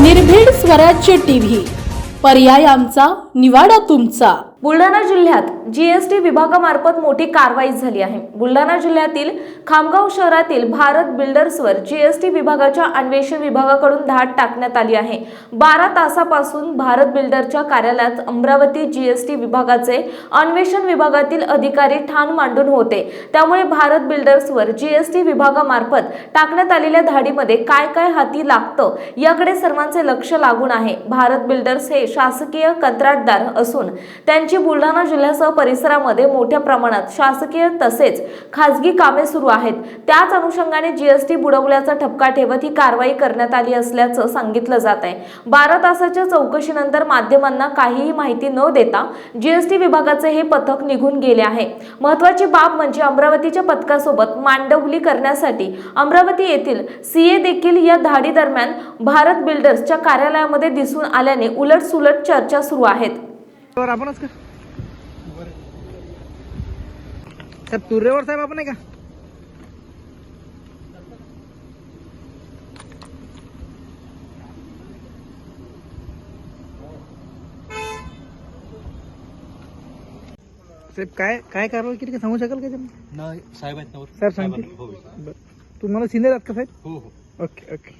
निर्भीड स्वराज्य टीव्ही. पर्याय आमचा निवाडा तुमचा. बुलढाणा जिल्ह्यात जीएसटी विभागामार्फत मोठी कारवाई झाली आहे. बुलढाणा जिल्ह्यातील खामगाव शहरातील भारत बिल्डर्सवर जीएसटी विभागाच्या अन्वेषण विभागाकडून धाड टाकण्यात आली आहे. बारा तासापासून भारत बिल्डरच्या कार्यालयात अमरावती जीएसटी विभागाचे अन्वेषण विभागातील अधिकारी ठाण मांडून होते. त्यामुळे भारत बिल्डर्सवर जीएसटी विभागामार्फत टाकण्यात आलेल्या धाडीमध्ये काय काय हाती लागतं याकडे सर्वांचे लक्ष लागून आहे. भारत बिल्डर्स हे शासकीय कंत्राटदार असून त्यांची बुलढाणा जिल्ह्यासह परिसरामध्ये मोठ्या प्रमाणात शासकीय तसेच खासगी कामे सुरू आहेत. त्याच अनुषंगाने जीएसटी बुडवल्याचा ठपका ठेवत ही कारवाई करण्यात आली असल्याचं सांगितलं जात आहे. बारा तासाच्या चौकशीनंतर माध्यमांना काहीही माहिती न देता जीएसटी विभागाचे हे पथक निघून गेले आहे. महत्वाची बाब म्हणजे अमरावतीच्या पथकासोबत मांडवली करण्यासाठी अमरावती येथील सीए देखील या धाडी दरम्यान भारत बिल्डर्सच्या कार्यालयामध्ये दिसून आल्याने उलट सुलट चर्चा सुरू आहेत. आपणच का साहेब तुरेवर साहेब आपण आहे का? साहेब काय काय कारवाई केली का? सांगू शकाल का तुम्ही नाही साहेब आहेत ना वर. साहेब सांगतील. साहेबांना- हो बरं. तुम्हाला सिनियर आहात का साहेब? हो हो. Okay okay.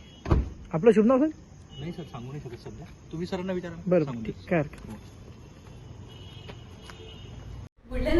आपलं शुभ नाव साहेब? नाही सर सांगू नाही शकत सध्या. तुम्ही सरांना विचारा. बरं सांगून ठीक. काय हरकत हो.